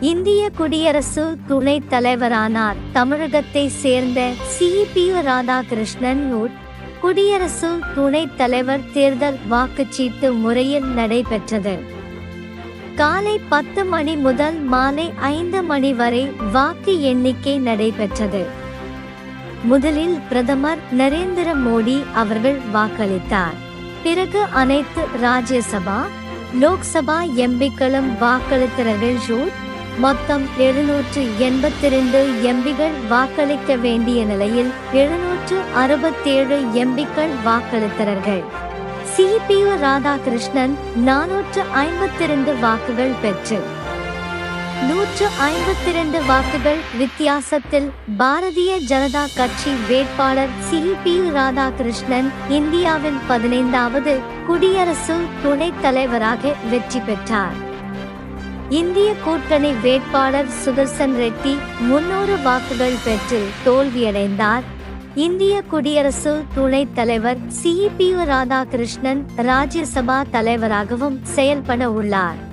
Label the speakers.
Speaker 1: இந்திய குடியரசு துணைத் தலைவரானார். தமிழகத்தை சேர்ந்த சிபியு ராதாகிருஷ்ணன் நூட் குடியரசு துணைத் தலைவர் தேர்தல் வாக்குச்சீட்டு முறையில் நடைபெற்றது. காலை பத்து மணி முதல் மாலை ஐந்து மணி வரை வாக்கு எண்ணிக்கை நடைபெற்றது. முதலில் பிரதமர் நரேந்திர மோடி அவர்கள் வாக்களித்தார். பிறகு அனைத்து ராஜ்யசபா லோக்சபா எம்பிக்களும் வாக்களித்தார்கள் ஜூட் மொத்தம் எழுநூற்று எண்பத்தி ரெண்டு எம்பிகள் வாக்களிக்க வேண்டிய நிலையில் எழுநூற்று அறுபத்தேழு எம்பிக்கள் வாக்களித்தார்கள் சிபியு ராதாகிருஷ்ணன் நானூற்று ஐம்பத்தி ரெண்டு வாக்குகள் பெற்று நூற்று ஐம்பத்தி ரெண்டு வாக்குகள் வித்தியாசத்தில் பாரதிய ஜனதா கட்சி வேட்பாளர் சிபியு ராதாகிருஷ்ணன் இந்தியாவின் பதினைந்தாவது குடியரசு துணைத் தலைவராக வெற்றி பெற்றார். இந்திய கூட்டணி வேட்பாளர் சுதர்சன் ரெட்டி முன்னூறு வாக்குகள் பெற்று தோல்வியடைந்தார். இந்திய குடியரசு துணைத் தலைவர் சிபியு ராதாகிருஷ்ணன் ராஜ்யசபா தலைவராகவும் செயல்பட உள்ளார்.